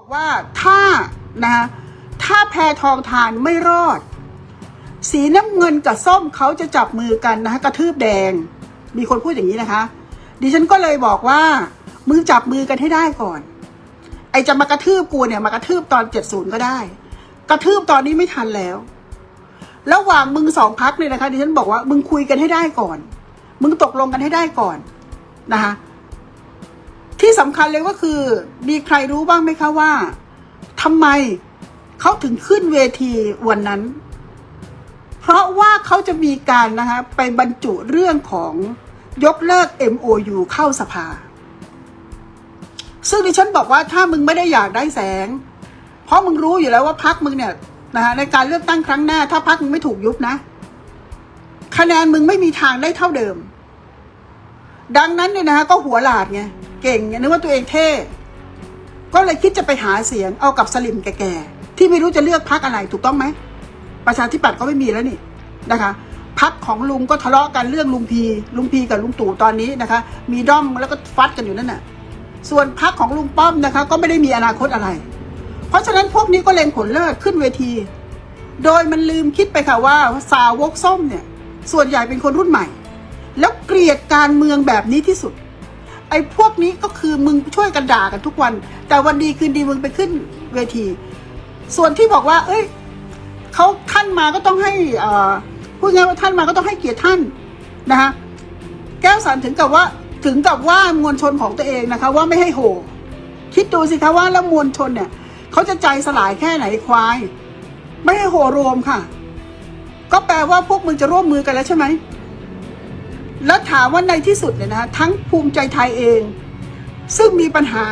บอกว่าถ้านะถ้าแพทองทานไม่รอด สีน้ำเงินกับส้มเขาจะจับมือกันนะคะกระทืบแดง มีคนพูดอย่างนี้นะคะ ดิฉันก็เลยบอกว่ามึงจับมือกันให้ได้ก่อน ไอจะมากระทืบกูเนี่ยมากระทืบตอนเจ็ดศูนย์ก็ได้ กระทืบตอนนี้ไม่ทันแล้วระหว่างมึงสองพักเนี่ยนะคะดิฉันบอกว่ามึงคุยกันให้ได้ก่อน มึงตกลงกันให้ได้ก่อนนะคะ ที่สำคัญเลยก็คือ มีใครรู้บ้างไหมคะว่าทำไมเขาถึงขึ้นเวทีวันนั้น เพราะว่าเขาจะมีการนะคะไปบรรจุเรื่องของยกเลิก MOU เข้าสภา ซึ่งดิฉันบอกว่าถ้ามึงไม่ได้อยากได้แสง เพราะมึงรู้อยู่แล้วว่าพักมึงเนี่ยนะคะในการเลือกตั้งครั้งหน้า ถ้าพักมึงไม่ถูกยุบนะ คะแนนมึงไม่มีทางได้เท่าเดิม ดังนั้นเนี่ยนะคะก็หัวหลาดไง เก่งไงนึกว่าตัวเองเท่ ก็เลยคิดจะไปหาเสียงเอากับสลิมแก่ๆที่ไม่รู้จะเลือกพักอะไรถูกต้องไหมประชาธิปัตย์ก็ไม่มีแล้วนี่นะคะพักของลุงก็ทะเลาะกันเรื่องลุงพี ลุงพีกับลุงตู่ตอนนี้นะคะ มีด้อมแล้วก็ฟัดกันอยู่นั่นน่ะ ส่วนพักของลุงป้อมนะคะ ก็ไม่ได้มีอนาคตอะไร เพราะฉะนั้นพวกนี้ก็เล็งผลเลิศขึ้นเวที โดยมันลืมคิดไปค่ะว่าสาวกส้มเนี่ย ส่วนใหญ่เป็นคนรุ่นใหม่ แล้วเกลียดการเมืองแบบนี้ที่สุด ไอ้พวกนี้ก็คือมึงช่วยกันด่ากันทุกวัน แต่วันดีคืนดีมึงไปขึ้นเวที ส่วนที่บอกว่า เอ้ยเขาท่านมาก็ต้องให้อ่อพูดง่ายว่าท่านมาก็ต้องให้เกียรติท่านนะคะแก้วสันถึงกับว่าถึงกับว่ามวลชนของตัวเองนะคะ ว่าไม่ให้โหคิดดูสิคะว่าแล้วมวลชนเนี่ยเขาจะใจสลายแค่ไหนควาย ไม่ให้โหรวมค่ะ ก็แปลว่าพวกมึงจะร่วมมือกันแล้วใช่ไหม แล้วถามว่าในที่สุดเนี่ยนะทั้งภูมิใจไทยเอง ซึ่งมีปัญหา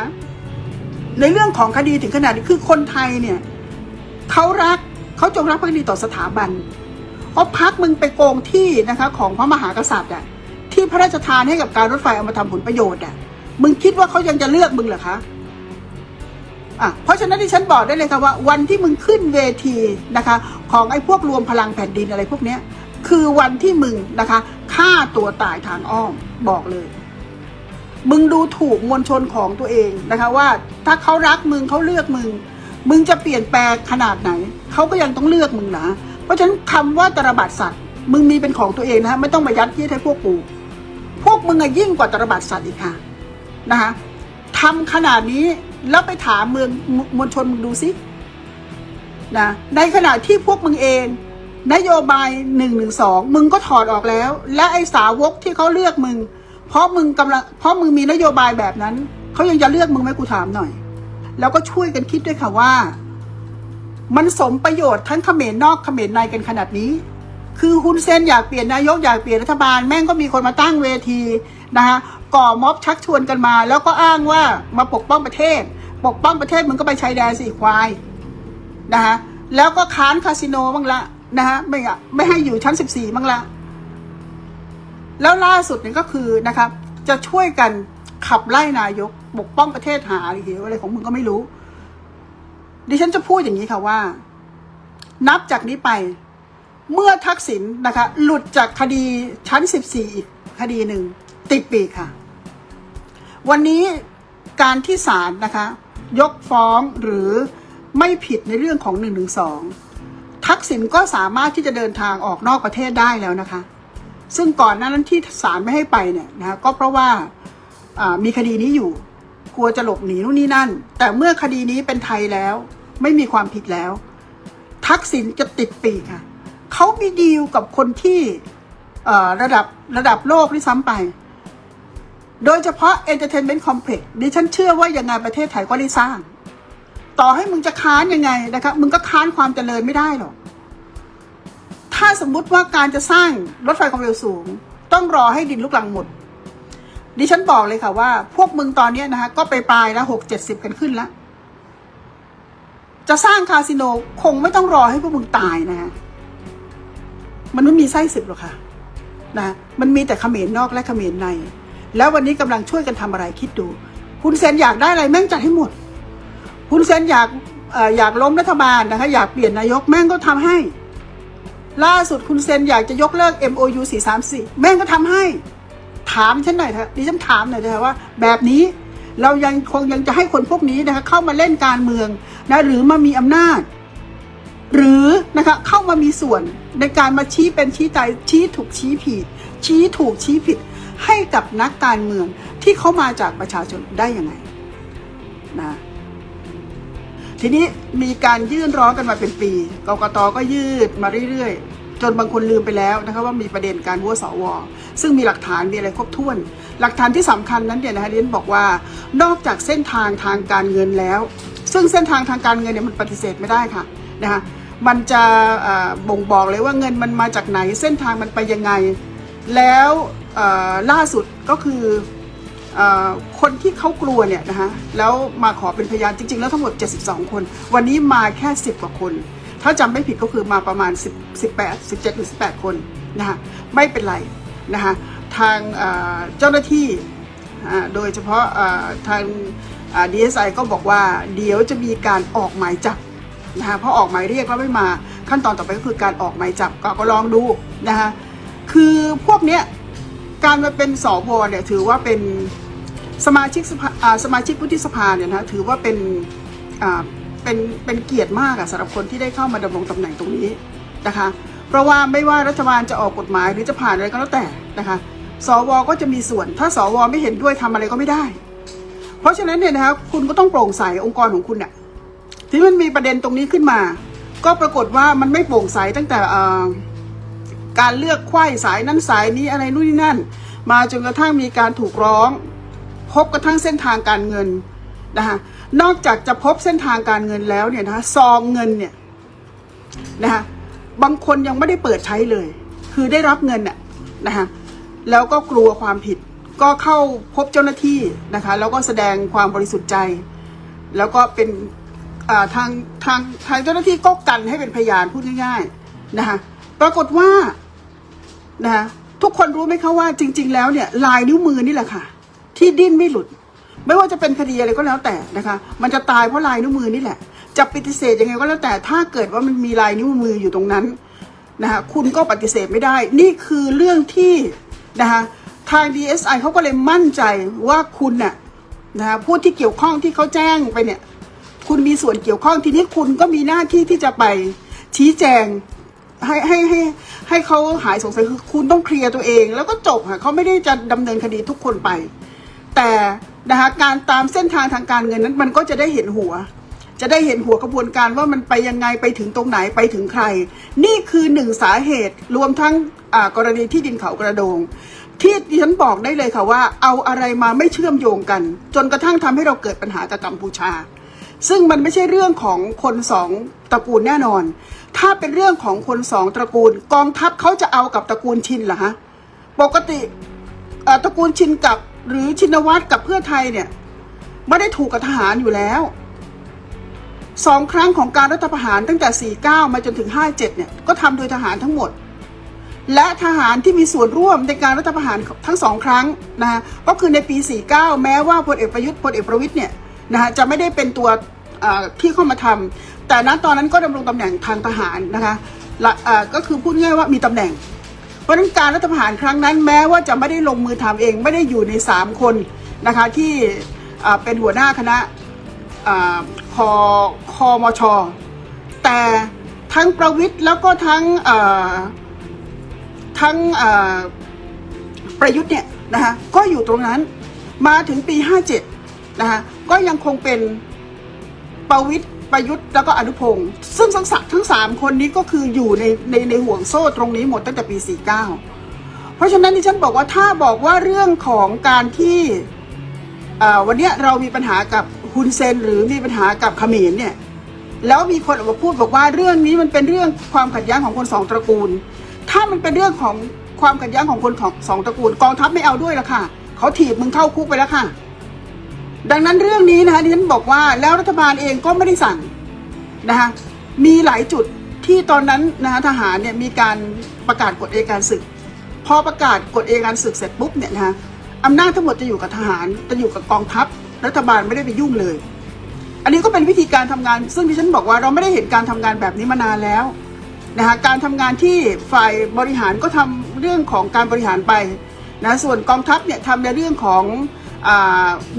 ในเรื่องของคดีถึงขนาดนี้คือคนไทยเนี่ยเขารักเขาจงรักภักดีต่อสถาบันเพราะพักมึงไปโกงที่นะคะของพระมหากษัตริย์อะที่พระราชทานให้กับการรถไฟเอามาทำผลประโยชน์อะมึงคิดว่าเขายังจะเลือกมึงเหรอคะอะเพราะฉะนั้นที่ฉันบอกได้เลยค่ะว่า วันที่มึงขึ้นเวทีนะคะ ของไอ้พวกรวมพลังแผ่นดินอะไรพวกเนี้ยคือวันที่มึงนะคะ ฆ่าตัวตายทางอ้อมบอกเลย มึงดูถูกมวลชนของตัวเองนะคะ ว่าถ้าเขารักมึงเขาเลือกมึง มึงจะเปลี่ยนแปลงขนาดไหน เขาก็ยังต้องเลือกมึงนะเพราะฉะนั้นคำว่าตรบัดสัตว์ มึงมีเป็นของตัวเองนะฮะไม่ต้องมายัดเยียดให้พวกกูพวกมึงอะยิ่งกว่าตรบัดสัตว์อีกค่ะนะคะทำขนาดนี้แล้วไปถามเมืองมมวลชนมึงดูสินะในขณะที่พวกมึงเอง นโยบายหนึ่งหนึ่งสองมึงก็ถอดออกแล้ว และไอ้สาวกที่เขาเลือกมึง เพราะมึงกำลังเพราะมึงมีนโยบายแบบนั้นเขายังจะเลือกมึงไหมกูถามหน่อย แล้วก็ช่วยกันคิดด้วยค่ะว่า มันสมประโยชน์ทั้งเขมรนอกเขมรในกันขนาดนี้ คือฮุนเซนอยากเปลี่ยนนายกอยากเปลี่ยนรัฐบาลแม่งก็มีคนมาตั้งเวทีนะคะก่อม็อบชักชวนกันมา แล้วก็อ้างว่ามาปกป้องประเทศ ปกป้องประเทศมึงก็ไปชายแดนสิควายนะคะแล้วก็ค้านคาสิโนบ้างละ นะฮะไม่อะไม่ให้อยู่ชั้นสิบสี่บ้างละ แล้วล่าสุดเนี่ยก็คือนะครับ จะช่วยกันขับไล่นายกปกป้องประเทศหาอะไรเหวอะไรของมึงก็ไม่รู้ ดิฉันจะพูดอย่างนี้ค่ะว่า นับจากนี้ไป เมื่อทักษิณนะคะ หลุดจากคดีชั้นสิบสี่อีกคดีหนึ่งติดปีกค่ะ วันนี้การที่ศาลนะคะ ยกฟ้องหรือไม่ผิดในเรื่องของหนึ่งถึงสอง ทักษิณก็สามารถที่จะเดินทางออกนอกประเทศได้แล้วนะคะ ซึ่งก่อนหน้านั้นที่ศาลไม่ให้ไปเนี่ยนะคะก็เพราะว่ามีคดีนี้อยู่กลัวจะหลบหนีนู่นนี่นั่น แต่เมื่อคดีนี้เป็นไทยแล้ว ไม่มีความผิดแล้ว ทักษิณจะติดปีกค่ะเขามีดีลกับคนที่ระดับระดับโลกด้วยซ้ำไป โดยเฉพาะ Entertainment Complex ดิฉันเชื่อว่ายังไงประเทศไทยก็ได้สร้าง ต่อให้มึงจะค้านยังไงนะคะมึงก็ค้านความเจริญไม่ได้หรอกถ้าสมมุติว่าการจะสร้างรถไฟความเร็วสูง ต้องรอให้ดินลุกลังหมด ดิฉันบอกเลยค่ะว่า พวกมึงตอนนี้นะคะก็ไปปลายแล้วหกเจ็ดสิบกันขึ้นแล้ว จะสร้างคาสิโนคงไม่ต้องรอให้พวกมึงตายนะฮะมันไม่มีไส้ศึกหรอกค่ะนะมันมีแต่เขมรนอกและเขมรใน แล้ววันนี้กำลังช่วยกันทำอะไรคิดดู คุณเซนอยากได้อะไรแม่งจัดให้หมด คุณเซนอยากออยากล้มรัฐบาลนะคะอยากเปลี่ยนนายกแม่งก็ทำให้ ล่าสุดคุณเซนอยากจะยกเลิก MOU 434 แม่งก็ทำให้ ถามฉันหน่อยเถอะดิฉันถามหน่อยเถอะว่า แบบนี้เรายังคงยังจะให้คนพวกนี้นะคะเข้ามาเล่นการเมืองนะหรือมามีอำนาจ หรือนะคะเข้ามามีส่วนในการมาชี้เป็นชี้ตายชี้ถูกชี้ผิด ชี้ถูกชี้ผิด ให้กับนักการเมืองที่เขามาจากประชาชนได้ยังไงนะ ทีนี้มีการยื่นร้องกันมาเป็นปีกกตก็ยืดมาเรื่อยๆ จนบางคนลืมไปแล้วนะคะว่ามีประเด็นการวัวสวซึ่งมีหลักฐานมีอะไรครบถ้วน หลักฐานที่สำคัญนั้นเนี่ยนะคะเรียนบอกว่านอกจากเส้นทางทางการเงินแล้ว ซึ่งเส้นทางทางการเงินเนี่ยมันปฏิเสธไม่ได้ค่ะนะคะมันจะบ่งบอกเลยว่าเงินมันมาจากไหนเส้นทางมันไปยังไง แล้วล่าสุดก็คือ คนที่เขากลัวเนี่ยนะคะแล้วมาขอเป็นพยานจริง ๆ แล้วทั้งหมด 72 คน วันนี้มาแค่ 10 กว่าคน ถ้าจำไม่ผิดก็คือมาประมาณ 10 18 17 หรือ 18 คนนะคะไม่เป็นไรนะคะทางเจ้าหน้าที่โดยเฉพาะทางดีเอสไอก็บอกว่าเดี๋ยวจะมีการออกหมายจับนะคะเพราะออกหมายเรียกแล้วไม่มาขั้นตอนต่อไปก็คือการออกหมายจับก็ก็ลองดูนะคะคือพวกเนี้ยการมาเป็นสวเนี่ยถือว่าเป็น สมาชิกสภาสมาชิกวุฒิสภาเนี่ยนะถือว่าเป็นเป็นเป็นเกียรติมากอะสำหรับคนที่ได้เข้ามาดำรงตำแหน่งตรงนี้นะคะ เพราะว่าไม่ว่ารัฐบาลจะออกกฎหมายหรือจะผ่านอะไรก็แล้วแต่นะคะ สวก็จะมีส่วน ถ้าสวไม่เห็นด้วยทำอะไรก็ไม่ได้ เพราะฉะนั้นเนี่ยนะคะคุณก็ต้องโปร่งใสองค์กรของคุณเนี่ยที่มันมีประเด็นตรงนี้ขึ้นมา ก็ปรากฏว่ามันไม่โปร่งใสตั้งแต่การเลือกไข้สายนั้นสายนี้อะไรนู่นนี่นั่น มาจนกระทั่งมีการถูกร้อง พบกระทั่งเส้นทางการเงินนะคะนอกจากจะพบเส้นทางการเงินแล้วเนี่ยนะคะซองเงินเนี่ยนะคะบางคนยังไม่ได้เปิดใช้เลย คือได้รับเงินน่ะนะคะแล้วก็กลัวความผิด ก็เข้าพบเจ้าหน้าที่นะคะ แล้วก็แสดงความบริสุทธิ์ใจ แล้วก็เป็นทางทางทางเจ้าหน้าที่ก็กันให้เป็นพยานพูดง่ายๆนะคะปรากฏว่านะคะทุกคนรู้ไหมคะว่าจริง ๆ แล้วเนี่ยลายนิ้วมือนี่แหละค่ะ ที่ดิ้นไม่หลุด ไม่ว่าจะเป็นคดีอะไรก็แล้วแต่นะคะ มันจะตายเพราะลายนิ้วมือนี่แหละ จะปฏิเสธยังไงก็แล้วแต่ ถ้าเกิดว่ามันมีลายนิ้วมืออยู่ตรงนั้นนะคะคุณก็ปฏิเสธไม่ได้ นี่คือเรื่องที่นะคะทาง DSI เขาก็เลยมั่นใจว่าคุณน่ะนะคะผู้ที่เกี่ยวข้องที่เขาแจ้งไปเนี่ย คุณมีส่วนเกี่ยวข้องทีนี้คุณก็มีหน้าที่ที่จะไปชี้แจงให้ให้ให้ให้เขาหายสงสัยคือคุณต้องเคลียร์ตัวเอง แล้วก็จบค่ะเขาไม่ได้จะดำเนินคดีทุกคนไป แต่นะคะการตามเส้นทางทางการเงินนั้นมันก็จะได้เห็นหัว จะได้เห็นหัวกระบวนการว่ามันไปยังไงไปถึงตรงไหนไปถึงใคร นี่คือหนึ่งสาเหตุรวมทั้งกรณีที่ดินเขากระโดง ที่ดิฉันบอกได้เลยค่ะว่า เอาอะไรมาไม่เชื่อมโยงกัน จนกระทั่งทำให้เราเกิดปัญหากับกัมพูชา ซึ่งมันไม่ใช่เรื่องของคนสองตระกูลแน่นอน ถ้าเป็นเรื่องของคนสองตระกูล กองทัพเขาจะเอากับตระกูลชินเหรอฮะปกติตระกูลชินกับ หรือชินวัตรกับเพื่อไทยเนี่ยไม่ได้ถูกกับทหารอยู่แล้วสองครั้งของการรัฐประหารตั้งแต่ 49 มาจนถึง 57 เนี่ยก็ทำโดยทหารทั้งหมด และทหารที่มีส่วนร่วมในการรัฐประหารทั้งสองครั้งนะก็คือในปี 49 แม้ว่าพลเอกประยุทธ์พลเอกประวิตยเนี่ยนะฮะจะไม่ได้เป็นตัวที่เข้ามาทำแต่ณตอนนั้นก็ดำรงตำแหน่งทางทหารนะคะละก็คือพูดง่ายว่ามีตำแหน่ง เพราะนั้นการรัฐประหารครั้งนั้นแม้ว่าจะไม่ได้ลงมือทำเองไม่ได้อยู่ใน 3 คนนะคะที่เป็นหัวหน้าคณะอคอคอมช แต่ทั้งประวิทย์แล้วก็ทั้งทั้งประยุทธ์เนี่ยนะคะก็อยู่ตรงนั้นมาถึงปี 57นะคะก็ยังคงเป็นประวิทย์ ประยุทธ์แล้วก็อนุพงศ์ซึ่งทั้งสามทั้งสามคนนี้ก็คืออยู่ในในในห่วงโซ่ตรงนี้หมดตั้งแต่ปี 49 เพราะฉะนั้นที่ฉันบอกว่าถ้าบอกว่าเรื่องของการที่วันนี้เรามีปัญหากับฮุนเซนหรือมีปัญหากับเขมรเนี่ยแล้วมีคนออกมาพูดบอกว่าเรื่องนี้มันเป็นเรื่องความขัดแย้งของคนสองตระกูล ถ้ามันเป็นเรื่องของความขัดแย้งของคนของสองตระกูล กองทัพไม่เอาด้วยละค่ะเขาถีบมึงเข้าคุกไปแล้วค่ะ ดังนั้นเรื่องนี้นะคะที่ฉันบอกว่าแล้วรัฐบาลเองก็ไม่ได้สั่งนะคะมีหลายจุดที่ตอนนั้นนะคะทหารเนี่ยมีการประกาศกฎเอการศึก พอประกาศกฎเอการศึกเสร็จปุ๊บเนี่ยนะคะอำนาจทั้งหมดจะอยู่กับทหารจะอยู่กับกองทัพ รัฐบาลไม่ได้ไปยุ่งเลย อันนี้ก็เป็นวิธีการทำงาน ซึ่งที่ฉันบอกว่าเราไม่ได้เห็นการทำงานแบบนี้มานานแล้วนะคะการทำงานที่ฝ่ายบริหารก็ทำเรื่องของการบริหารไปนะส่วนกองทัพเนี่ยทำในเรื่องของ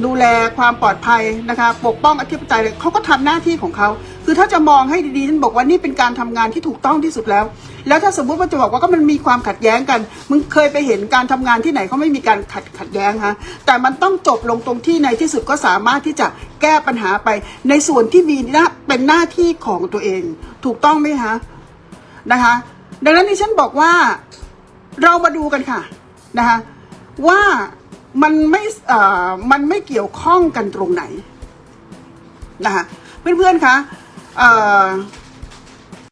ดูแลความปลอดภัยนะคะปกป้องอธิปไตยเขาก็ทำหน้าที่ของเขาคือถ้าจะมองให้ดีๆฉันบอกว่านี่เป็นการทำงานที่ถูกต้องที่สุดแล้ว แล้วถ้าสมมติว่าจะบอกว่าก็มันมีความขัดแย้งกัน มึงเคยไปเห็นการทำงานที่ไหนเขาไม่มีการขัดขัดแย้งฮะแต่มันต้องจบลงตรงที่ในที่สุดก็สามารถที่จะแก้ปัญหาไป ในส่วนที่มีหน้าเป็นหน้าที่ของตัวเอง ถูกต้องไหมคะนะคะดังนั้นที่ฉันบอกว่าเรามาดูกันค่ะนะคะว่า มันไม่มันไม่เกี่ยวข้องกันตรงไหนนะคะเพื่อนๆคะเอ่อ